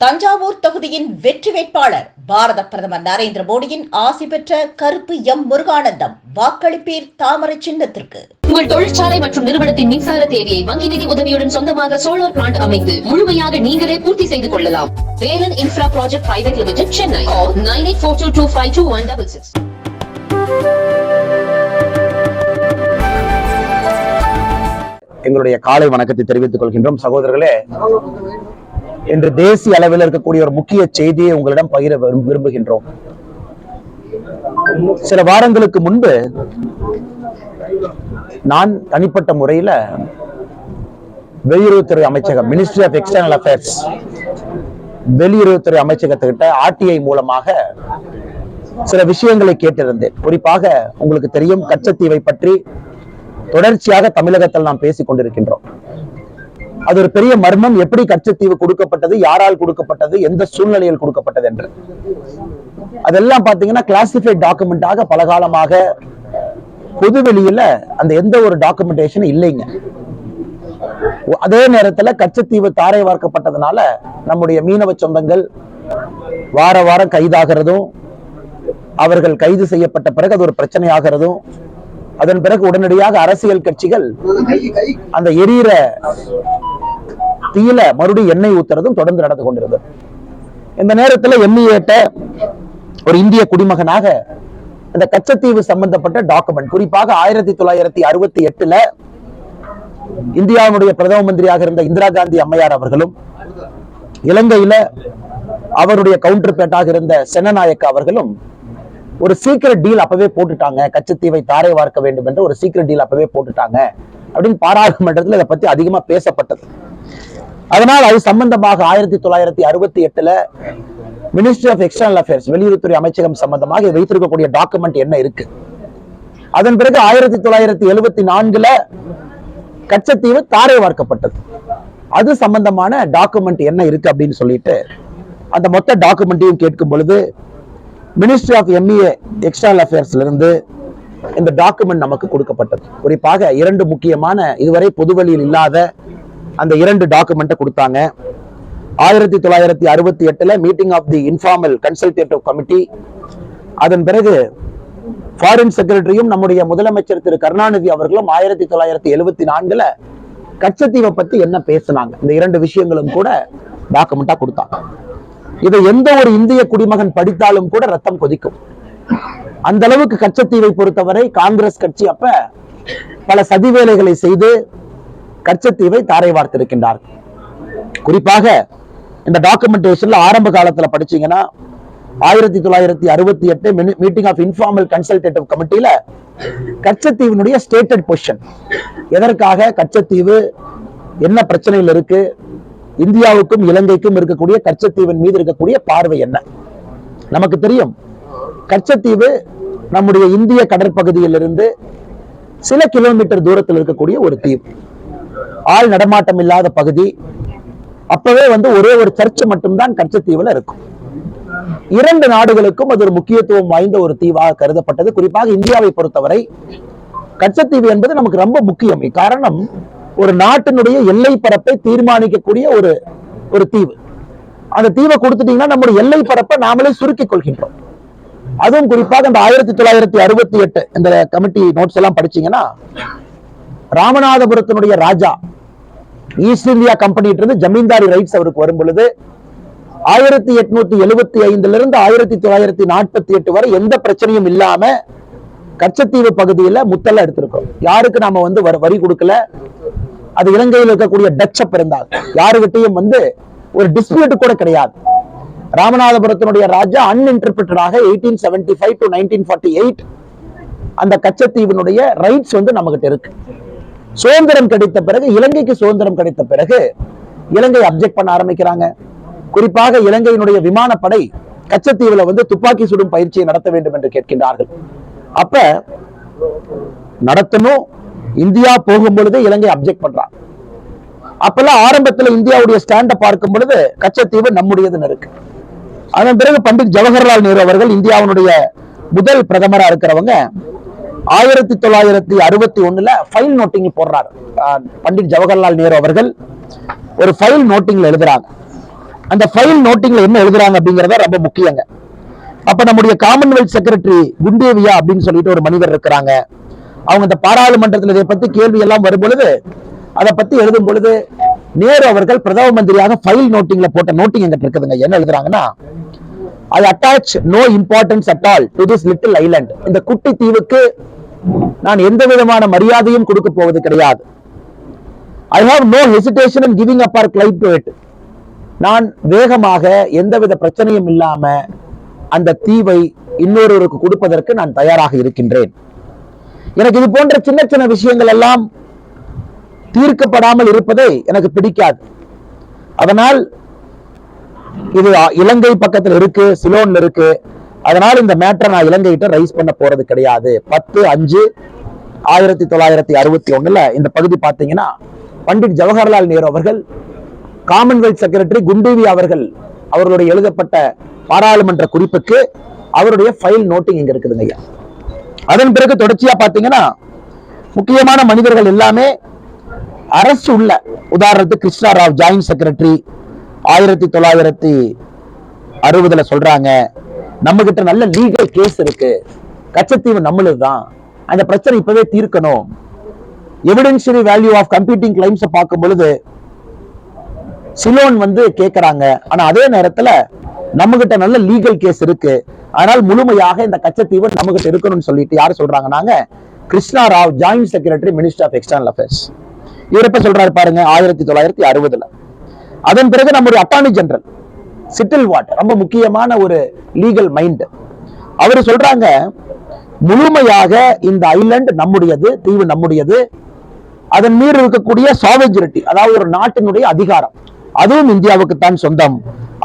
தஞ்சாவூர் தொகுதியின் வெற்றி வேட்பாளர் பாரத பிரதமர் நரேந்திர மோடியின் ஆசி பெற்ற கருப்பு எம் முருகானந்தம் வாக்களிப்பீர் தாமரை சின்னத்திற்கு. உங்கள் தொழிற்சாலை மற்றும் நிறுவனத்தின் மின்சார தேவையை வங்கி நிதி உதவியுடன் சொந்தமாக சோலார் பிளான்ட் அமைத்து முழுமையாக நீங்களே பூர்த்தி செய்து கொள்ளலாம். Velan infra project private limited Chennai nine eight four two two five two one double six எங்களுடைய காலை வணக்கத்தை தெரிவித்துக் கொள்கின்றோம். சகோதரர்களே என்று தேசிய அளவில் இருக்கக்கூடிய ஒரு முக்கிய செய்தியை உங்களிடம் பகிர விரும்புகின்றோம். சில வாரங்களுக்கு முன்பு நான் தனிப்பட்ட முறையில வெளியுறவுத்துறை அமைச்சகம் மினிஸ்ட்ரி ஆஃப் எக்ஸ்டர்னல் அஃபேர்ஸ் வெளியுறவுத்துறை அமைச்சகத்துக்கிட்ட ஆர்டிஐ மூலமாக சில விஷயங்களை கேட்டிருந்தேன். குறிப்பாக உங்களுக்கு தெரியும் கச்சத்தீவை பற்றி தொடர்ச்சியாக தமிழகத்தில் நாம் பேசிக் கொண்டிருக்கின்றோம். அது ஒரு பெரிய மர்மம். எப்படி கச்சத்தீவு கொடுக்கப்பட்டது யாரால் கொடுக்கப்பட்டது எந்த சூழ்நிலையில் கொடுக்கப்பட்டது என்று. அதெல்லாம் பாத்தீங்கன்னா கிளாசிஃபைட் டாக்குமெண்டாக பலகாலமாக பொதுவெளியில அந்த எந்த ஒரு டாக்குமெண்டேஷன் இல்லைங்க. அதே நேரத்துல கச்சத்தீவு தாரை வார்க்கப்பட்டதுனால நம்முடைய மீனவ சொந்தங்கள் வார வாரம் கைதாகிறதும் அவர்கள் கைது செய்யப்பட்ட பிறகு அது ஒரு பிரச்சனையாகிறதும் அதன் பிறகு உடனடியாக அரசியல் கட்சிகள் அந்த எரியிற தீயில மறுபடியும் எண்ணெய் ஊத்துறதும் தொடர்ந்து நடந்து கொண்டிருந்தது. இந்த நேரத்துல எம்இஏட்ட ஒரு இந்திய குடிமகனாக இந்த கச்சத்தீவு சம்பந்தப்பட்ட டாக்குமெண்ட் குறிப்பாக ஆயிரத்தி தொள்ளாயிரத்தி அறுபத்தி எட்டுல இந்தியாவுடைய பிரதம மந்திரியாக இருந்த இந்திரா காந்தி அம்மையார் அவர்களும் இலங்கையில அவருடைய கவுண்டர் பேட்டாக இருந்த சென்னநாயக்க அவர்களும் ஒரு சீக்கிரட் டீல் அப்பவே போட்டுட்டாங்க. கச்சத்தீவை தாரை வார்க்க வேண்டும் என்று ஒரு சீக்கிரட் டீல் அப்பவே போட்டுட்டாங்க. அப்படின்னு பாராளுமன்றத்தில் இதை பத்தி அதிகமா பேசப்பட்டது. அதனால் அது சம்பந்தமாக ஆயிரத்தி தொள்ளாயிரத்தி அறுபத்தி எட்டுல மினிஸ்ட்ரி ஆஃப் எக்ஸ்டர்னல் அஃபேர்ஸ் வெளியுறவுத்துறை அமைச்சகம் சம்பந்தமாக வைத்திருக்கக்கூடிய டாக்குமெண்ட் என்ன இருக்கு? அதன் பிறகு ஆயிரத்தி தொள்ளாயிரத்தி எழுபத்தி நான்குல கச்சத்தீவு தாரை வார்க்கப்பட்டது. அது சம்பந்தமான டாக்குமெண்ட் என்ன இருக்கு அப்படின்னு சொல்லிட்டு அந்த மொத்த டாக்குமெண்ட்டையும் கேட்கும் பொழுது மினிஸ்ட்ரி ஆஃப் எம்இஏ எக்ஸ்டர்னல் அஃபேர்ஸ்ல இருந்து இந்த டாக்குமெண்ட் நமக்கு கொடுக்கப்பட்டது. குறிப்பாக இரண்டு முக்கியமான இதுவரை பொதுவெளியில் இல்லாத அந்த இரண்டு டாக்குமெண்ட்டை கொடுத்தாங்க. ஆயிரத்தி தொள்ளாயிரத்தி அறுபத்தி எட்டுல meeting of the informal consultative committee அதன் பிறகு ஃபாரின் செக்ரட்டரியும் நம்முடைய முதலமைச்சர் திரு கருணாநிதி அவர்களும் ஆயிரத்தி தொள்ளாயிரத்தி எழுபத்தி நான்குல கச்சத்தீவை பத்தி என்ன பேசினாங்க. இந்த இரண்டு விஷயங்களும் கூட டாக்குமெண்டா கொடுத்தாங்க. இதை எந்த ஒரு இந்திய குடிமகன் படித்தாலும் கூட ரத்தம் கொதிக்கும். அந்த அளவுக்கு கச்சத்தீவை பொறுத்தவரை காங்கிரஸ் கட்சி அப்ப பல சதி வேலைகளை செய்து கச்சத்தீவை தாரை வார்த்திருக்கின்றார். குறிப்பாக இந்த டாக்குமெண்டேஷன்ல ஆரம்ப காலத்துல படிச்சீங்கன்னா ஆயிரத்தி தொள்ளாயிரத்தி அறுபத்தி எட்டு மீட்டிங் ஆஃப் இன்ஃபார்மல் கன்சல்டேட்டிவ் கமிட்டியில கச்சத்தீவினுடைய ஸ்டேட்டட் பொசிஷன் எதற்காக கச்சத்தீவு என்ன பிரச்சனையில் இருக்கு இந்தியாவுக்கும் இலங்கைக்கும் இருக்கக்கூடிய கச்சத்தீவின் மீது இருக்கக்கூடிய பார்வை என்ன? நமக்கு தெரியும். கச்சத்தீவு நம்முடைய இந்திய கடற்பகுதியிலிருந்து சில கிலோமீட்டர் தூரத்தில் இருக்கக்கூடிய ஒரு தீவு. ஆள் நடமாட்டம் இல்லாத பகுதி. அப்பவே வந்து ஒரே ஒரு சர்ச் மட்டும்தான் கச்சத்தீவுல இருக்கும். இரண்டு நாடுகளுக்கும் அது ஒரு முக்கியத்துவம் வாய்ந்த ஒரு தீவாக கருதப்பட்டது. குறிப்பாக இந்தியாவை பொறுத்தவரை கச்சத்தீவு என்பது நமக்கு ரொம்ப முக்கியம். காரணம் ஒரு நாட்டினுடைய எல்லை பரப்பை தீர்மானிக்கக்கூடிய ஒரு ஒரு தீவு. அந்த தீவை கொடுத்துட்டீங்கன்னா நம்முடைய எல்லை பரப்பை நாமளே சுருக்கிக் கொள்கின்றோம். அதுவும் குறிப்பாக இந்த ஆயிரத்தி தொள்ளாயிரத்தி அறுபத்தி எட்டு இந்த கமிட்டி நோட்ஸ் எல்லாம் படிச்சீங்கன்னா ராமநாதபுரத்தினுடைய ராஜா ஈஸ்ட் இந்தியா கம்பெனிட்டு இருந்து ஜமீன்தாரி ரைட்ஸ் அவருக்கு வரும் பொழுது ஆயிரத்தி எட்நூத்தி எழுபத்தி ஐந்துல இருந்து ஆயிரத்தி தொள்ளாயிரத்தி நாற்பத்தி எட்டு வரை எந்த பிரச்சனையும் இல்லாம கச்சத்தீவு பகுதியில முத்தெல்லாம் எடுத்திருக்கோம். யாருக்கு நாம வந்து வரி கொடுக்கல? அது இலங்கையில் இருக்கக்கூடிய டச்சப் இருந்தால் யாருகிட்டையும் வந்து ஒரு டிஸ்பியூட் கூட கிடையாது. ராமநாதபுரத்தினுடைய ராஜா அன்இன்டர்பிரிட்டடாக eighteen seventy five to nineteen forty eight அந்த கச்சத்தீவினுடைய ரைட்ஸ் வந்து நம்மகிட்ட இருக்கு. சுதந்திரம் கிடைத்த பிறகு இலங்கைக்கு சுதந்திரம் கிடைத்த பிறகு இலங்கை அப்செக்ட் பண்ண ஆரம்பிக்கிறாங்க. குறிப்பாக இலங்கையினுடைய விமானப்படை கச்சத்தீவுல வந்து துப்பாக்கி சுடும் பயிற்சியை நடத்த வேண்டும் என்று கேட்கின்றார்கள். அப்ப நடத்தணும் இந்தியா போகும் பொழுது இலங்கை அப்செக்ட் பண்றாங்க அப்பெல்லாம் ஆரம்பத்துல இந்தியாவுடைய ஸ்டாண்ட பார்க்கும் பொழுது கச்சத்தீவு நம்முடையதுன்னு இருக்கு. அதன் பிறகு பண்டிட் ஜவஹர்லால் நேரு அவர்கள் இந்தியாவினுடைய முதல் பிரதமரா இருக்கிறவங்க ஆயிரத்தி தொள்ளாயிரத்தி அறுபத்தி ஒண்ணுல ஃபைல் நோட்டிங் போடுறாரு. பண்டிட் ஜவஹர்லால் நேரு அவர்கள் ஒரு ஃபைல் நோட்டிங்ல எழுதுறாங்க. அந்த ஃபைல் நோட்டிங்ல என்ன எழுதுறாங்க அப்படிங்கறத ரொம்ப முக்கியங்க. அப்ப நம்முடைய காமன்வெல்த் செக்ரட்டரி குண்டேவியா அப்படின்னு சொல்லிட்டு ஒரு மனிதர் இருக்கிறாங்க. அவங்க இந்த பாராளுமன்றத்தில் இதை பத்தி கேள்வி எல்லாம் வரும் பொழுது அதை பத்தி எழுதும் பொழுது நேரு அவர்கள் பிரதம மந்திரியாக ஃபைல் நோட்டிங்ல போட்ட நோட்டிங் எங்கிட்ட இருக்குதுங்க. என்ன எழுதுறாங்கன்னா I attach no importance at all to this little island இந்த குட்டி தீவுக்கு நான் எந்த விதமான மரியாதையும் கொடுக்க போவது கிடையாது. I have no hesitation in giving up our claim to it நான் வேகமாக எந்தவித பிரச்சனையும் இல்லாம அந்த தீவை இன்னொருவருக்கு கொடுப்பதற்கு நான் தயாராக இருக்கின்றேன். எனக்கு இது போன்ற சின்ன சின்ன விஷயங்கள் எல்லாம் தீர்க்கப்படாமல் இருப்பதை எனக்கு பிடிக்காது. அதனால் இது இலங்கை பக்கத்துல இருக்கு சிலோன்ல இருக்கு. அதனால் இந்த மேட்டரை நான் இலங்கைகிட்ட ரைஸ் பண்ண போறது கிடையாது. பத்து அஞ்சு ஆயிரத்தி தொள்ளாயிரத்தி அறுபத்தி ஒண்ணுல இந்த பகுதி பாத்தீங்கன்னா பண்டிட் ஜவஹர்லால் நேரு அவர்கள் காமன்வெல்த் செக்ரட்டரி குண்டேவி அவர்கள் அவர்களுடைய எழுதப்பட்ட பாராளுமன்ற குறிப்புக்கு அவருடைய ஃபைல் நோட்டிங் இங்க இருக்குதுங்க ஐயா. அதன் பிறகு தொடர்ச்சியா பாத்தீங்கன்னா முக்கியமான மனிதர்கள் எல்லாமே அரசு உள்ள உதாரணத்துக்கு கிருஷ்ணா ராவ் ஜாயின்ட் செக்ரட்டரி ஆயிரத்தி தொள்ளாயிரத்தி அறுபதுல சொல்றாங்க நம்ம கிட்ட நல்ல லீகல் கேஸ் இருக்கு கச்சத்தீவு நம்மளுது தான் அந்த பிரச்சனை இப்பவே தீர்க்கணும். Evidentiary value of competing claims பார்க்கும் பொழுது சிலோன் வந்து கேக்குறாங்க. ஆனா அதே நேரத்துல நம்ம கிட்ட நல்ல லீகல் கேஸ் இருக்கு. அதனால் முழுமையாக இந்த கச்சத்தீவு நம்ம கிட்ட இருக்கணும்னு சொல்லிட்டு யார் சொல்றாங்க? நாங்க Krishna Rao joint secretary minister of external affairs இவர் எப்ப சொல்றாரு பாருங்க? ஆயிரத்தி தொள்ளாயிரத்தி அறுபதுல. அதன் பிறகு நம்முடைய அட்டார்னி ஜெனரல் சிட்டில் வாட் ரொம்ப முக்கியமான ஒரு லீகல் மைண்ட் அவர் சொல்றாங்க முழுமையாக இந்த ஐலண்ட் நம்முடையது தீவு நம்முடையது. அதன் மீது இருக்கக்கூடிய சாவேஜரிட்டி அதாவது ஒரு நாட்டினுடைய அதிகாரம் அதுவும் இந்தியாவுக்கு தான் சொந்தம்.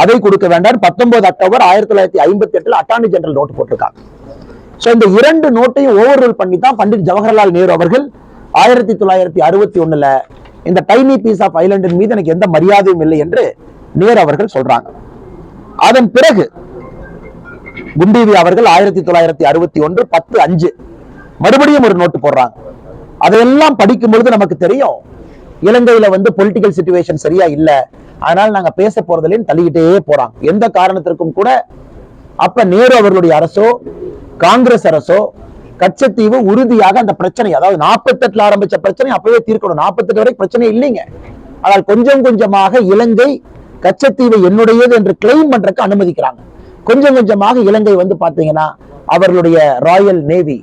அதை கொடுக்க வேண்டாம் பத்தொன்பது அக்டோபர் ஆயிரத்தி தொள்ளாயிரத்தி ஐம்பத்தி எட்டுல அட்டார்னி ஜெனரல் நோட் போட்டிருக்காங்க. சோ இந்த இரண்டு நோட்டையும் ஓவர் ரூல் பண்ணி தான் பண்டிட் ஜவஹர்லால் நேரு அவர்கள் ஆயிரத்தி தொள்ளாயிரத்தி அறுபத்தி ஒண்ணுல இந்த டைனி பீஸ் ஆஃப் ஐலண்டின் மீது எனக்கு எந்த மரியாதையும் இல்லை என்று நேரு அவர்கள் சொல்றாங்க. அதன் பிறகு குண்டீவி அவர்கள் ஆயிரத்தி தொள்ளாயிரத்தி அறுபத்தி ஒன்று பத்து அஞ்சு மறுபடியும் ஒரு நோட்டு போடுறாங்க. அதையெல்லாம் படிக்கும் பொழுது நமக்கு தெரியும் இலங்கையில வந்து பொலிட்டிக்கல் சுச்சுவேஷன் சரியா இல்ல. அதனால நாங்க பேச போறதுலயும் தள்ளிக்கிட்டே போறாங்க. எந்த காரணத்திற்கும் கூட அப்ப நேரு அவர்களுடைய அரசோ காங்கிரஸ் அரசோ கச்சத்தீவு உறுதியாக அந்த பிரச்சனை அதாவது 48 ஆரம்பிச்ச பிரச்சனை அப்பவே தீர்க்கணும். 48 வரைக்கும் பிரச்சனை இல்லைங்க. ஆனால் கொஞ்சம் கொஞ்சமாக இலங்கை கச்சத்தீவை என்னுடையது என்று கிளைம் பண்றதுக்கு அனுமதிக்கிறாங்க. கொஞ்சம் கொஞ்சமாக இலங்கை வந்து பாத்தீங்கன்னா அவர்களுடைய ராயல் நேவி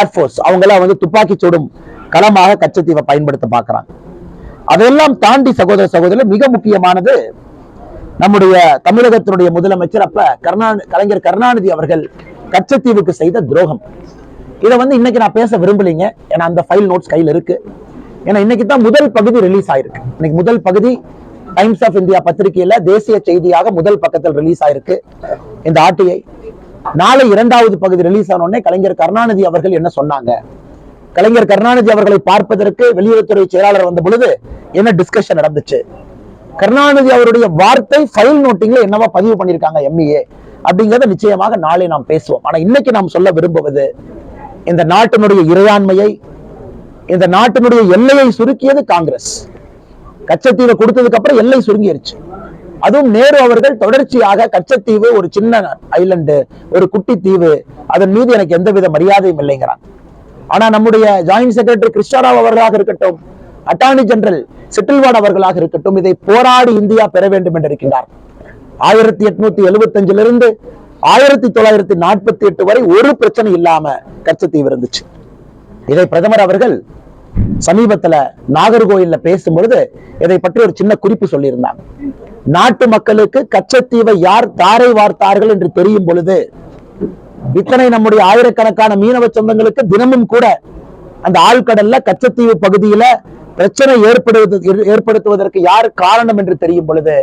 ஏர்ஃபோர்ஸ் அவங்கெல்லாம் வந்து துப்பாக்கி சுடும் களமாக கச்சத்தீவை பயன்படுத்த பார்க்கறாங்க அதெல்லாம் தாண்டி சகோதர சகோதரர் மிக முக்கியமானது நம்முடைய தமிழகத்தினுடைய முதலமைச்சர் அப்ப கருணாநிதி கலைஞர் கருணாநிதி அவர்கள் கச்சத்தீவுக்கு செய்த துரோகம். இதை வந்து இன்னைக்கு நான் பேச விரும்பலைங்க. ஏன்னா அந்த ஃபைல் நோட்ஸ் கையில் இருக்கு. ஏன்னா இன்னைக்கு தான் முதல் பகுதி ரிலீஸ் ஆயிருக்கு. இன்னைக்கு முதல் பகுதி டைம்ஸ் ஆஃப் இந்தியா பத்திரிகையில தேசிய செய்தியாக முதல் பக்கத்தில் ரிலீஸ் ஆயிருக்கு. இந்த ஆர்டிஐ. நாளை இரண்டாவது பகுதி ரிலீஸ் ஆன உடனே கலைஞர் கருணாநிதி அவர்கள் என்ன சொன்னாங்க? கலைஞர் கருணாநிதி அவர்களை பார்ப்பதற்கு வெளியுறவுத்துறை செயலாளர் வந்த பொழுது என்ன டிஸ்கஷன் நடந்துச்சு? கருணாநிதி அவருடைய வார்த்தை ஃபைல் நோட்டிங்ல என்னவா பதிவு பண்ணியிருக்காங்க எம்இஏ அப்படிங்கிறத நிச்சயமாக நாளை நாம் பேசுவோம். ஆனா இன்னைக்கு நாம் சொல்ல விரும்புவது இந்த நாட்டினுடைய இறையாண்மையை இந்த நாட்டினுடைய எல்லையை சுருக்கியது காங்கிரஸ். கச்சத்தீவை கொடுத்ததுக்கு அப்புறம் எல்லை சுருங்கிருச்சு. அதுவும் நேரு அவர்கள் தொடர்ச்சியாக கச்சத்தீவு ஒரு சின்ன ஐலண்டு ஒரு குட்டி தீவு அதன் மீது எனக்கு எந்தவித மரியாதையும் இல்லைங்கிறாங்க. ஆனா நம்முடைய ஜாயிண்ட் செக்ரட்டரி கிருஷ்ணராவ் அவர்களாக இருக்கட்டும் அட்டார்னி ஜெனரல் செட்டில்வாட் அவர்களாக இருக்கட்டும் இதை போராடி இந்தியா பெற வேண்டும் என்று இருக்கின்றார் ஆயிரத்தி எட்நூத்தி எழுபத்தஞ்சுல இருந்து ஆயிரத்தி தொள்ளாயிரத்தி நாற்பத்தி எட்டு வரை ஒரு பிரச்சனை இல்லாம கச்சத்தீவு இருந்துச்சு. இதை பிரதமர் அவர்கள் சமீபத்துல நாகர்கோயில்ல பேசும்பொழுது இதை பற்றி ஒரு சின்ன குறிப்பு சொல்லியிருந்தாங்க நாட்டு மக்களுக்கு கச்சத்தீவை யார் தாரை வார்த்தார்கள் என்று தெரியும் பொழுது இத்தனை நம்முடைய ஆயிரக்கணக்கான மீனவ சொந்தங்களுக்கு தினமும் கூட அந்த ஆழ்கடல்ல கச்சத்தீவு பகுதியில பிரச்சனை ஏற்படுவது ஏற்படுத்துவதற்கு யார் காரணம் என்று தெரியும் பொழுது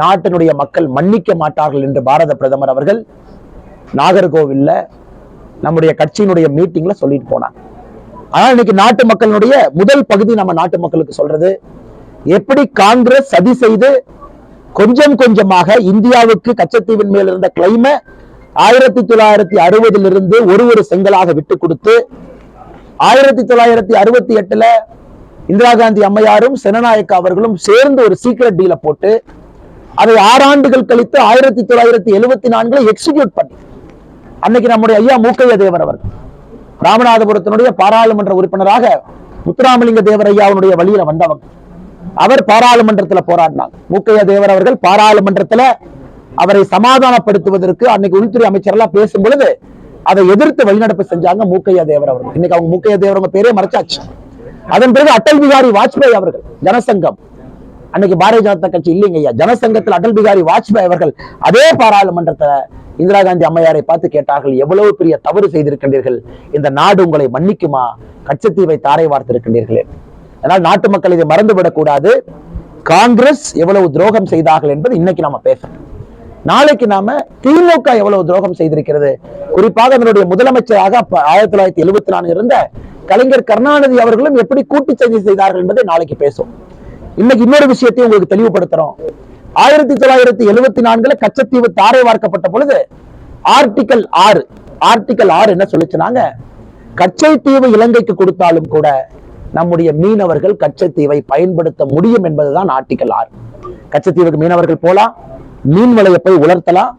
நாட்டினுடைய மக்கள் மன்னிக்க மாட்டார்கள் என்று பாரத பிரதமர் அவர்கள் நாகர்கோவில்ல நம்முடைய கட்சியினுடைய மீட்டிங்ல சொல்லிட்டு போனாங்க ஆனா இன்னைக்கு நாட்டு மக்களுடைய முதல் பகுதி நம்ம நாட்டு மக்களுக்கு சொல்றது எப்படி காங்கிரஸ் சதி செய்து கொஞ்சம் கொஞ்சமாக இந்தியாவுக்கு கச்சத்தீவின் மேல் இருந்த கிளைம ஆயிரத்தி தொள்ளாயிரத்தி அறுபதிலிருந்து ஒரு ஒரு செங்கலாக விட்டு கொடுத்து ஆயிரத்தி தொள்ளாயிரத்தி அறுபத்தி எட்டுல இந்திரா காந்தி அம்மையாரும் செனநாயக்கா அவர்களும் சேர்ந்து ஒரு சீக்ரெட் டீல போட்டு அதை ஆறு ஆண்டுகள் கழித்து ஆயிரத்தி தொள்ளாயிரத்தி எழுபத்தி நான்குல எக்ஸிக்யூட் பண்ணி. அன்னைக்கு நம்முடைய ஐயா மூக்கைய தேவர் அவர்கள் ராமநாதபுரத்தினுடைய பாராளுமன்ற உறுப்பினராக முத்துராமலிங்க தேவர் ஐயாவுடைய வழியில வந்தவங்க. அவர் பாராளுமன்றத்துல போராடினார் மூக்கைய தேவர் அவர்கள் பாராளுமன்றத்துல அவரை சமாதானப்படுத்துவதற்கு அன்னைக்கு உள்துறை அமைச்சர் எல்லாம் பேசும் பொழுது அதை எதிர்த்து வழிநடப்பு செஞ்சாங்க மூக்கையா தேவர் அவர்கள். இன்னைக்கு அவங்க மூக்கையா தேவர் அவங்க பேரே மறைச்சாச்சு. அதன் பிறகு அடல் பிகாரி வாஜ்பாய் அவர்கள் ஜனசங்கம். அன்னைக்கு பாரதிய ஜனதா கட்சி இல்லைங்க ஐயா. ஜனசங்கத்தில் அடல் பிகாரி வாஜ்பாய் அவர்கள் அதே பாராளுமன்றத்துல இந்திரா காந்தி அம்மையாரை பார்த்து கேட்டார்கள் எவ்வளவு பெரிய தவறு செய்திருக்கின்றீர்கள்? இந்த நாடு உங்களை மன்னிக்குமா? கச்சத்தீவை தாரை வார்த்திருக்கின்றீர்களே. அதனால் நாட்டு மக்கள் இதை மறந்துவிடக் கூடாது காங்கிரஸ் எவ்வளவு துரோகம் செய்தார்கள் என்பது இன்னைக்கு நாம பேசணும். நாளைக்கு நாம திமுக எவ்வளவு துரோகம் செய்திருக்கிறது? குறிப்பாக அதனுடைய முதலமைச்சராக ஆயிரத்தி தொள்ளாயிரத்தி எழுபத்தி நான்கு இருந்த கலைஞர் கருணாநிதி அவர்களும் எப்படி கூட்டு செய்தி செய்தார்கள் என்பதை நாளைக்கு பேசும் இன்னைக்கு இன்னொரு விஷயத்தையும் உங்களுக்கு தெளிவுபடுத்துறோம். ஆயிரத்தி தொள்ளாயிரத்தி எழுபத்தி நான்குல கச்சத்தீவு தாரை வார்க்கப்பட்ட பொழுது ஆர்டிகல் ஆறு ஆர்டிகல் ஆறு என்ன சொல்லிச்சுனாங்க? கச்சைத்தீவு இலங்கைக்கு கொடுத்தாலும் கூட நம்முடைய மீனவர்கள் கச்சத்தீவை பயன்படுத்த முடியும் என்பதுதான் ஆர்டிகல் ஆறு. கச்சத்தீவுக்கு மீனவர்கள் போலாம் மீன் வலையை போய் உலர்த்தலாம்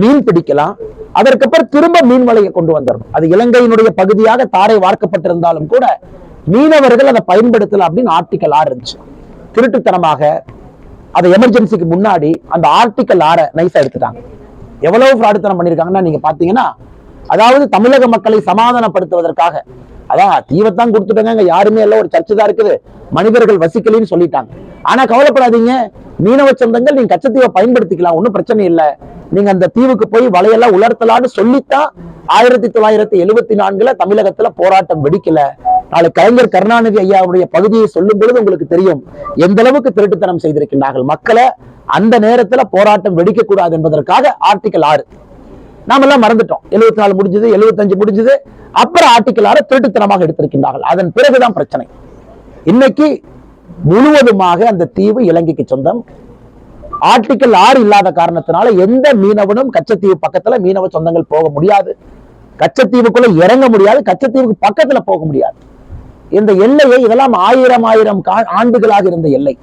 மீன் பிடிக்கலாம். அதற்கப்புறம் திரும்ப மீன் வலையை கொண்டு வந்துடணும். அது இலங்கையினுடைய பகுதியாக தாரை வார்க்கப்பட்டிருந்தாலும் கூட மீனவர்கள் அதை பயன்படுத்தலாம் அப்படின்னு ஆர்டிக்கல் ஆறு இருந்துச்சு. திருட்டுத்தனமாக அதை எமர்ஜென்சிக்கு முன்னாடி அந்த ஆர்டிகல் ஆற நைஸா எடுத்துட்டாங்க. எவ்வளவு ஃப்ராடுத்தனம் பண்ணிருக்காங்கன்னா நீங்க பாத்தீங்கன்னா அதாவது தமிழக மக்களை சமாதானப்படுத்துவதற்காக அதான் தீவத்தான் கொடுத்துட்டாங்க யாருமே இல்ல ஒரு சர்ச்சை தான் இருக்குது. மனிதர்கள் வசிக்கலைன்னு சொல்லிட்டாங்க. ஆனா கவலைப்படாதீங்க. மீனவ சொந்தங்கள் நீங்க கச்சத்தீவை பயன்படுத்திக்கலாம் ஒன்றும் பிரச்சனை இல்ல. நீங்க அந்த தீவுக்கு போய் வலையெல்லாம் உலர்த்தலான்னு சொல்லித்தான் ஆயிரத்தி தொள்ளாயிரத்தி எழுபத்தி நான்குல தமிழகத்துல போராட்டம் வெடிக்கல. நாளை கலைஞர் கருணாநிதி ஐயாவுடைய பகுதியை சொல்லும் பொழுது உங்களுக்கு தெரியும் எந்த அளவுக்கு திருட்டுத்தனம் செய்திருக்கின்றார்கள். மக்களை அந்த நேரத்துல போராட்டம் வெடிக்க கூடாது என்பதற்காக ஆர்டிகல் ஆறு. நாம எல்லாம் மறந்துட்டோம். எழுபத்தி நாலு முடிஞ்சது எழுபத்தஞ்சு முடிஞ்சது அப்புறம் ஆர்டிகல் திருட்டுத்தனமாக எடுத்திருக்கின்றார்கள். அதன் பிறகுதான் பிரச்சனை. இன்னைக்கு முழுவதுமாக அந்த தீவு இலங்கைக்கு சொந்தம். ஆர்டிக்கல் ஆறு இல்லாத காரணத்தினால எந்த மீனவனும் கச்சத்தீவு பக்கத்துல மீனவ சொந்தங்கள் போக முடியாது. கச்சத்தீவுக்குள்ள இறங்க முடியாது கச்சத்தீவுக்கு பக்கத்துல போக முடியாது. இந்த எல்லையை இதெல்லாம் ஆயிரம் ஆயிரம் கா- ஆண்டுகளாக இருந்த எல்லை.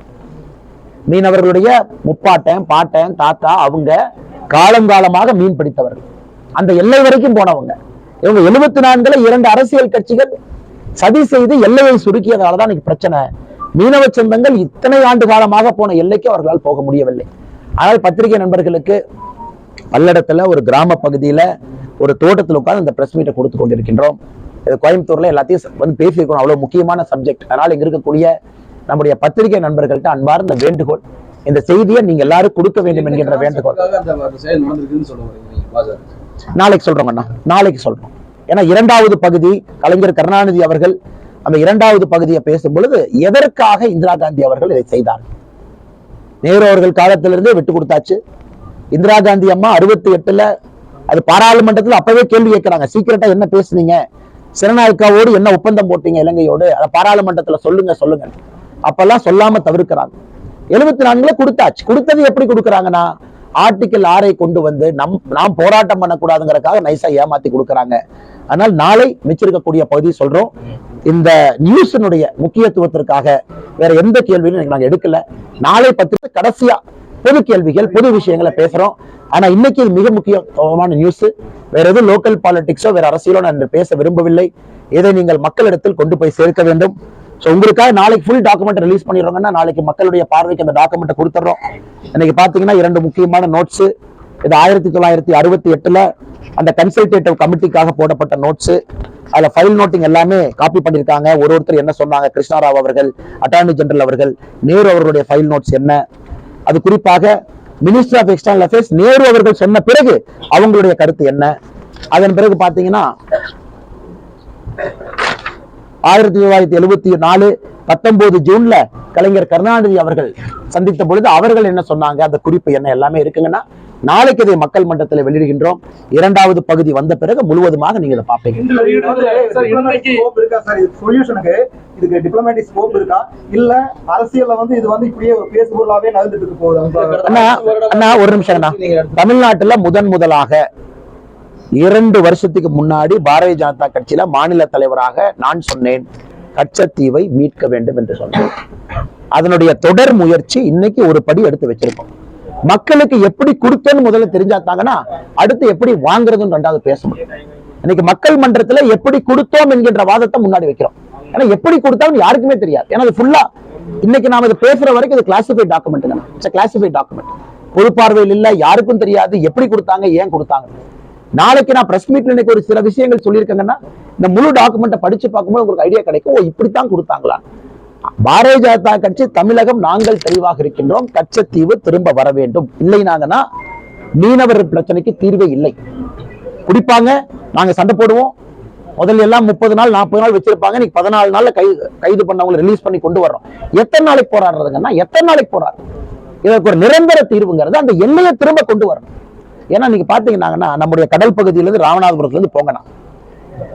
மீனவர்களுடைய முப்பாட்டன் பாட்டன் தாத்தா அவங்க காலங்காலமாக மீன் பிடித்தவர்கள். அந்த எல்லை வரைக்கும் போனவங்க. இவங்க எழுபத்தி நான்குல இரண்டு அரசியல் கட்சிகள் சதி செய்து எல்லையை சுருக்கியதாலதான் இன்னைக்கு பிரச்சனை. மீனவ சொந்தங்கள் இத்தனை ஆண்டு காலமாக போன எல்லைக்கு அவர்களால் போக முடியவில்லை. ஆனால் பத்திரிகை நண்பர்களுக்கு பல்லடத்துல ஒரு கிராம பகுதியில ஒரு தோட்டத்தில் உட்கார்ந்து இந்த பிரஸ் மீட்டை கொடுத்து கொண்டிருக்கின்றோம். இது கோயம்புத்தூர்ல எல்லாத்தையும் வந்து பேசியிருக்கணும். அவ்வளவு முக்கியமான சப்ஜெக்ட் அதனால இங்க இருக்கக்கூடிய நம்முடைய பத்திரிகை நண்பர்கள்ட்ட அன்பார்ந்த வேண்டுகோள் இந்த செய்தியை நீங்க எல்லாரும் கொடுக்க வேண்டும் என்கின்ற வேண்டுகோள். நாளைக்கு சொல்கிறோங்கண்ணா நாளைக்கு சொல்கிறோம் ஏன்னா இரண்டாவது பகுதி கலைஞர் கருணாநிதி அவர்கள் அந்த இரண்டாவது பகுதியை பேசும் பொழுது எதற்காக இந்திரா காந்தி அவர்கள் இதை செய்தார்? நேரு அவர்கள் காலத்திலிருந்தே விட்டு கொடுத்தாச்சு. இந்திரா காந்தி அம்மா அறுபத்தி எட்டுல அது பாராளுமன்றத்தில் அப்பவே கேள்வி கேட்கிறாங்க. சீக்கிரட்டா என்ன பேசுனீங்க? சிறநாயக்காவோடு என்ன ஒப்பந்தம் போட்டீங்க இலங்கையோடு? அதை பாராளுமன்றத்துல சொல்லுங்க சொல்லுங்க அப்பெல்லாம் சொல்லாம தவிர்க்கிறாங்க. எழுபத்தி நான்குல கொடுத்தாச்சு. கொடுத்தது எப்படி கொடுக்குறாங்கன்னா ஆர்டிக்கல் ஆறை கொண்டு வந்து நம் நாம் போராட்டம் பண்ணக்கூடாதுங்கிறக்காக நைஸா ஏமாத்தி கொடுக்குறாங்க. ஆனால் நாளை மிச்சிருக்கக்கூடிய பகுதி சொல்றோம். இந்த நியூஸினுடைய முக்கியத்துவத்திற்காக வேற எந்த கேள்வியும் நாங்கள் நாங்க எடுக்கல. நாளை பத்து கடைசியா பொது கேள்விகள் பொது விஷயங்களை பேசுறோம். ஆனா இன்னைக்கு மிக முக்கியமான நியூஸ் வேற எதுவும் லோக்கல் பாலிடிக்ஸோ வேற அரசியலோ நான் பேச விரும்பவில்லை. இதை நீங்கள் மக்களிடத்தில் கொண்டு போய் சேர்க்க வேண்டும். ஸோ உங்களுக்காக நாளைக்கு ஃபுல் டாக்குமெண்ட் ரிலீஸ் பண்ணிடுறோங்கன்னா நாளைக்கு மக்களுடைய பார்வைக்கு அந்த டாக்குமெண்ட்டை கொடுத்துட்றோம். இன்னைக்கு பாத்தீங்கன்னா இரண்டு முக்கியமான நோட்ஸ் இது ஆயிரத்தி தொள்ளாயிரத்தி அறுபத்தி எட்டுல அந்த கன்சல்டேட்டிவ் கமிட்டிக்காக போடப்பட்ட நோட்ஸ் அதுல ஃபைல் நோட்டிங் எல்லாமே காப்பி பண்ணியிருக்காங்க. ஒரு ஒருத்தர் என்ன சொன்னாங்க? கிருஷ்ணாராவ் அவர்கள் அட்டார்னி ஜெனரல் அவர்கள் நேரு அவர்களுடைய ஃபைல் நோட்ஸ் என்ன? அது குறிப்பாக minister of external affairs Nehru அவர்கள் சொன்ன பிறகு அவங்களுடைய கருத்து என்ன? அதன் பிறகு பாத்தீங்கன்னா ஆயிரத்தி தொள்ளாயிரத்தி எழுபத்தி நாலு பத்தொன்பது ஜூன்ல கலைஞர் கருணாநிதி அவர்கள் சந்தித்த பொழுது அவர்கள் என்ன சொன்னாங்க? அந்த குறிப்பு என்ன எல்லாமே இருக்குங்கன்னா நாளைக்கு இதை மக்கள் மன்றத்தில் வெளியிடுகின்றோம். இரண்டாவது பகுதி வந்த பிறகு முழுவதுமாக நீங்க இதை பார்ப்பீங்க. இதுக்கு டிப்ளமேட்டிக் ஸ்கோப் இருக்கா இல்ல அரசியல்ல வந்து இது வந்து இப்படியே ஒரு பேசு பொருளாவே இருக்க போகுது? அண்ணா ஒரு நிமிஷம் அண்ணா. தமிழ்நாட்டுல முதன் முதலாக இரண்டு வருஷத்துக்கு முன்னாடி பாரதிய ஜனதா கட்சியில மாநில தலைவராக நான் சொன்னேன். கச்சத்தீவை மீட்க வேண்டும் என்று சொன்னேன். அதனுடைய தொடர் முயற்சி இன்னைக்கு ஒரு படி எடுத்து வச்சிருக்கோம். மக்களுக்கு எப்படி கொடுத்தேன்னு முதல்ல தெரிஞ்சாத்தாங்கன்னா அடுத்து எப்படி வாங்குறதுன்னு ரெண்டாவது பேச முடியும். இன்னைக்கு மக்கள் மன்றத்துல எப்படி கொடுத்தோம் என்கின்ற வாதத்தை முன்னாடி வைக்கிறோம். ஏன்னா எப்படி கொடுத்தாலும் யாருக்குமே தெரியாது. ஏன்னா அது ஃபுல்லா இன்னைக்கு நாம இதை பேசுற வரைக்கும் இது classified document it's classified document பொதுப்பார்வையில் இல்ல யாருக்கும் தெரியாது. எப்படி கொடுத்தாங்க ஏன் கொடுத்தாங்க நாளைக்கு நான் பிரஸ் மீட்ல இன்னைக்கு ஒரு சில விஷயங்கள் சொல்லியிருக்கேங்கன்னா இந்த முழு டாக்குமெண்ட்டை படிச்சு பார்க்கும்போது உங்களுக்கு ஐடியா கிடைக்கும். ஓ இப்படித்தான் கொடுத்தாங்களா? பாரதிய ஜனதா கட்சி தமிழகம் நாங்கள் தெளிவாக இருக்கின்றோம். கச்சத்தீவு திரும்ப வர வேண்டும். இல்லைனாங்கன்னா மீனவர் பிரச்சனைக்கு தீர்வே இல்லை. குடிப்பாங்க நாங்க சண்டை போடுவோம். முதல்ல எல்லாம் முப்பது நாள் நாற்பது நாள் வச்சிருப்பாங்க. இன்னைக்கு பதினாலு நாள்ல கைது கைது பண்ணவங்களை ரிலீஸ் பண்ணி கொண்டு வர்றோம். எத்தனை நாளைக்கு போராடுறதுங்கன்னா எத்தனை நாளைக்கு போராடுறது இதற்கு ஒரு நிரந்தர தீர்வுங்கிறது அந்த எல்லையை திரும்ப கொண்டு வரணும். ஏன்னா நீங்க பாத்தீங்கன்னா நம்முடைய கடல் பகுதியிலிருந்து ராமநாதபுரத்துல இருந்து போங்கண்ணா.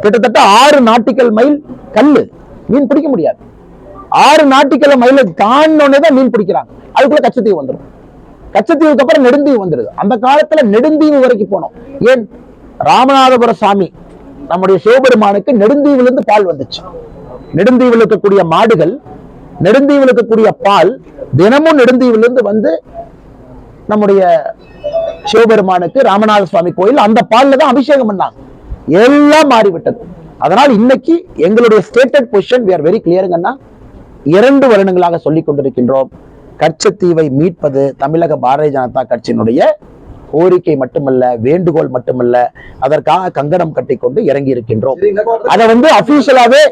கிட்டத்தட்ட ஆறு நாட்டிக்கல் மைல் கல்லு மீன் பிடிக்க முடியாது. ஆறு நாட்டிக்கல் மைல தாண்டினோடனே தான் மீன் பிடிக்கிறாங்க. அதுக்குள்ள கச்சத்தீவு வந்துடும் கச்சத்தீவுக்கு அப்புறம் நெடுந்தீவு வந்துடுது அந்த காலத்துல நெடுந்தீவு வரைக்கும் போனோம். ஏன்? ராமநாதபுர சாமி நம்முடைய சிவபெருமானுக்கு நெடுந்தீவுல இருந்து பால் வந்துச்சு. நெடுந்தீவில் இருக்கக்கூடிய மாடுகள் நெடுந்தீவில் இருக்கக்கூடிய பால் தினமும் நெடுந்தீவுல இருந்து வந்து நம்முடைய சிவபெருமானுக்கு ராமநாத சுவாமி கோயில் அந்த பால்ல தான் அபிஷேகம் பண்ணாங்க. எல்லாம் மாறிவிட்டது. அதனால் இன்னைக்கு எங்களுடைய stated position we are very கிளியருங்கன்னா இரண்டு வருடங்களாக சொல்லிக் கொண்டிருக்கின்றோம். கச்சத்தீவை மீட்பது தமிழக பாரதிய ஜனதா கட்சியினுடைய கோரிக்கை மட்டுமல்ல வேண்டுகோள் மட்டுமல்ல அதற்காக கங்கணம் கட்டிக்கொண்டு இறங்கி இருக்கின்றோம் அதை வந்து அபிஷியலாவே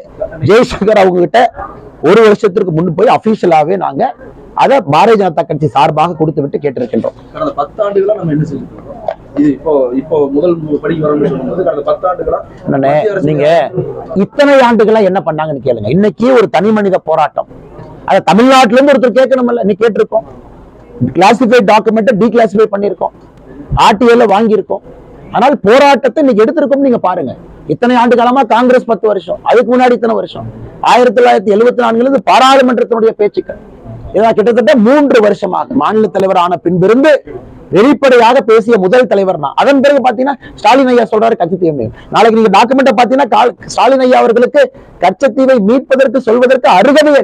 ஜெய்சங்கர் அவங்க கிட்ட ஒரு வருஷத்திற்கு முன் போய் அபிஷியலாவே நாங்க அதை பாரதிய ஜனதா கட்சி சார்பாக கொடுத்து விட்டு கேட்டிருக்கின்றோம். கடந்த பத்தாண்டுகளா நம்ம என்ன செஞ்சுட்டு இருக்கோம்? இது இப்போ இப்போ முதல் படிக்கு வரணும்னு சொல்லும்போது கடந்த பத்தாண்டுகளா என்னண்ணே, மத்திய அரசு நீங்க இத்தனை ஆண்டுகளா என்ன பண்ணாங்கன்னு கேளுங்க. இன்னைக்கு ஒரு தனி மனித போராட்டம். அத தமிழ்நாட்டுல இருந்து ஒருத்தர் கேட்கணும்ல நீ கேட்டிருக்கோம். கிளாசிஃபைட் டாக்குமெண்ட் டீகிளாசிஃபை பண்ணிருக்கோம் ஆர்டிஓல வாங்கியிருக்கோம். ஆனால் போராட்டத்தை இன்னைக்கு எடுத்திருக்கோம் நீங்க பாருங்க. இத்தனை ஆண்டு காலமா காங்கிரஸ் பத்து வருஷம். அதுக்கு முன்னாடி இத்தனை வருஷம். ஆயிரத்தி தொள்ளாயிரத்தி எழுபத்தி நான்குல இருந்து பாராளுமன்றத்தினுடைய பேச்சுக்கள். இதான் கிட்டத்தட்ட மூன்று வருஷமாக மாநில தலைவர் ஆன பின்பிருந்து வெளிப்படையாக பேசிய முதல் தலைவர் நான். அதன் பிறகு பாத்தீங்கன்னா ஸ்டாலின் ஐயா சொல்றாரு கச்சத்தீவு நாளைக்கு நீங்க டாக்குமெண்ட் பாத்தீங்கன்னா ஸ்டாலின் ஐயா அவர்களுக்கு கச்சத்தீவை மீட்பதற்கு சொல்வதற்கு அருகதை இல்லை.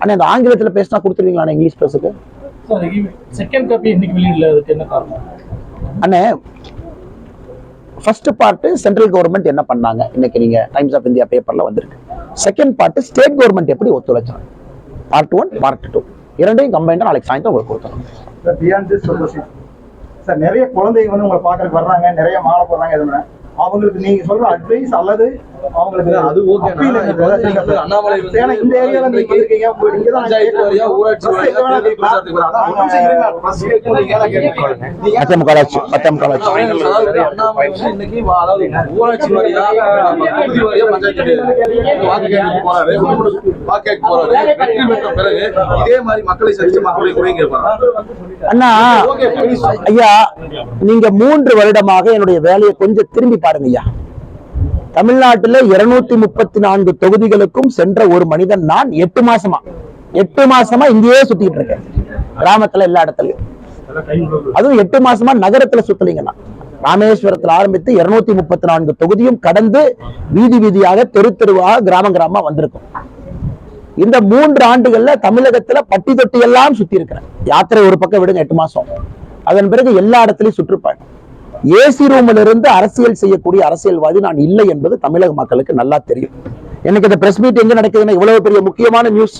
ஆனா இந்த ஆங்கிலத்துல பேசினா கொடுத்துருவீங்களா இங்கிலீஷ் பேசுக்கு செகண்ட் காப்பி இன்னைக்கு வெளியிடல அதுக்கு என்ன காரணம்? அண்ணே ஃபர்ஸ்ட் பார்ட் சென்ட்ரல் கவர்மெண்ட் என்ன பண்ணாங்க? இன்னைக்கு நீங்க டைம்ஸ் ஆஃப் இந்தியா பேப்பர்ல வந்திருக்கு. செகண்ட் பார்ட் ஸ்டேட் கவர்மெண்ட் எப்படி ஒத்துழைச்சாங்க? பார்ட் ஒன் பார்ட் டூ இரண்டையும் கம்பைண்டாக நாளைக்கு சாயந்தரம் உங்களுக்கு கொடுத்துருவோம் சார் பியாண்ட் திஸ் சார் நிறைய குழந்தைங்க வந்து உங்களை பார்க்கறதுக்கு வர்றாங்க நிறைய மாலை போடுறாங்க எதுவுமே. அவங்களுக்கு நீங்க சொல்கிற அட்வைஸ் அல்லது அவங்களுக்கு அது ஓகே. அண்ணாமலை இந்த ஏரியால நீங்க தான் வாரியா ஊராட்சி இன்னைக்கு அதாவது ஊராட்சி வாரியா தொகுதி வாரியா பஞ்சாயத்து. வாக்கு கேட்க போறாரு. வாக்கு கேட்க போறாரு. வெற்றி பெற்ற பிறகு இதே மாதிரி மக்களை சந்திச்சு மக்களை குறை கேட்பாங்க அண்ணா ஓகே please. ஐயா நீங்க மூன்று வருடமாக என்னுடைய வேலையை கொஞ்சம் திரும்பி பாருங்க ஐயா தமிழ்நாட்டுல இருநூத்தி முப்பத்தி நான்கு தொகுதிகளுக்கும் சென்ற ஒரு மனிதன் நான் எட்டு மாசமா. எட்டு மாசமா இங்கேயே சுத்திட்டு இருக்கேன். கிராமத்துல எல்லா இடத்துலயும். அதுவும் எட்டு மாசமா நகரத்துல சுத்தலீங்கன்னா ராமேஸ்வரத்துல ஆரம்பித்து இருநூத்தி முப்பத்தி நான்கு தொகுதியும் கடந்து வீதி வீதியாக தெரு தெருவாக கிராம கிராமமா வந்திருக்கும். இந்த மூன்று ஆண்டுகள்ல தமிழகத்துல பட்டி தொட்டி எல்லாம் சுத்தி இருக்கிறேன். யாத்திரை ஒரு பக்கம் விடுங்க எட்டு மாசம். அதன் பிறகு எல்லா இடத்துலயும் சுற்றுப்பயணம். ஏசி ரூம்ல இருந்து அரசியல் செய்யக்கூடிய அரசியல்வாதி நான் இல்லை என்பது தமிழக மக்களுக்கு நல்லா தெரியும். எனக்கு இந்த பிரஸ் மீட் எங்க நடக்குதுன்னா இவ்வளவு பெரிய முக்கியமான நியூஸ்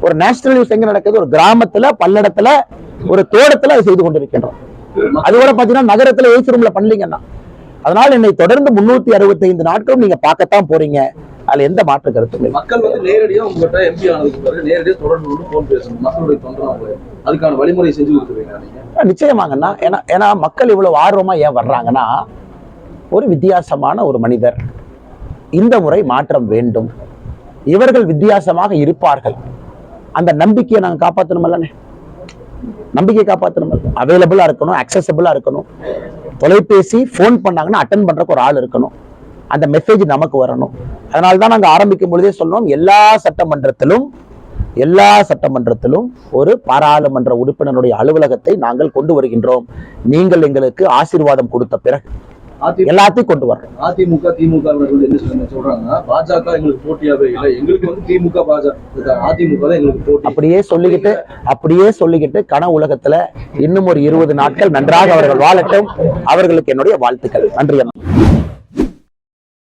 ஒரு நேஷனல் நியூஸ் எங்க நடக்குது? ஒரு கிராமத்துல பல்லடத்துல ஒரு தோட்டத்துல அதை செய்து கொண்டிருக்கின்றோம். அது கூட பாத்தீங்கன்னா நகரத்துல ஏசி ரூம்ல பண்ணலீங்கன்னா. அதனால என்னை தொடர்ந்து முன்னூத்தி அறுபத்தி ஐந்து நாட்களும் நீங்க பார்க்கத்தான் போறீங்க. அதுல எந்த மாற்று கருத்தும் மக்கள் வந்து நேரடியா உங்ககிட்ட எம்பி ஆனதுக்கு பிறகு நேரடியா தொடர்பு கொண்டு போன் பேசணும். மக்களுடைய தொண்டை அதுக்கான வழிமுறை செஞ்சு கொடுத்துருவீங்க நிச்சயமாங்கண்ணா. ஏன்னா ஏன்னா மக்கள் இவ்வளவு ஆர்வமா ஏன் வர்றாங்கன்னா ஒரு வித்தியாசமான ஒரு மனிதர் இந்த முறை மாற்றம் வேண்டும். இவர்கள் வித்தியாசமாக இருப்பார்கள். அந்த நம்பிக்கையை நாங்க காப்பாற்றணுமல்லண்ணே நம்பிக்கை காப்பாற்றணும் அவைலபிளா இருக்கணும் அக்சசபிளா இருக்கணும். தொலைபேசி ஃபோன் பண்ணாங்கன்னா அட்டன் பண்றதுக்கு ஒரு ஆள் இருக்கணும். அந்த மெசேஜ் நமக்கு வரணும். அதனால தான் நாங்க ஆரம்பிக்கும் பொழுதே சொன்னோம் எல்லா சட்டமன்றத்திலும் எல்லா சட்டமன்றத்திலும் ஒரு பாராளுமன்ற உறுப்பினருடைய அலுவலகத்தை நாங்கள் கொண்டு வருகின்றோம். நீங்கள் எங்களுக்கு ஆசீர்வாதம் கொடுத்த பிறகு எல்லாத்தையும் கொண்டு வரணும். அதிமுக திமுக சொல்றாங்க- பாஜக எங்களுக்கு போட்டியாவே இல்லை. எங்களுக்கு வந்து திமுக பாஜக அதிமுக தான் எங்களுக்கு போட்டி. அப்படியே சொல்லிக்கிட்டு அப்படியே சொல்லிக்கிட்டு கன உலகத்துல இன்னும் ஒரு இருபது நாட்கள் நன்றாக அவர்கள் வாழட்டும். அவர்களுக்கு என்னுடைய வாழ்த்துக்கள். நன்றி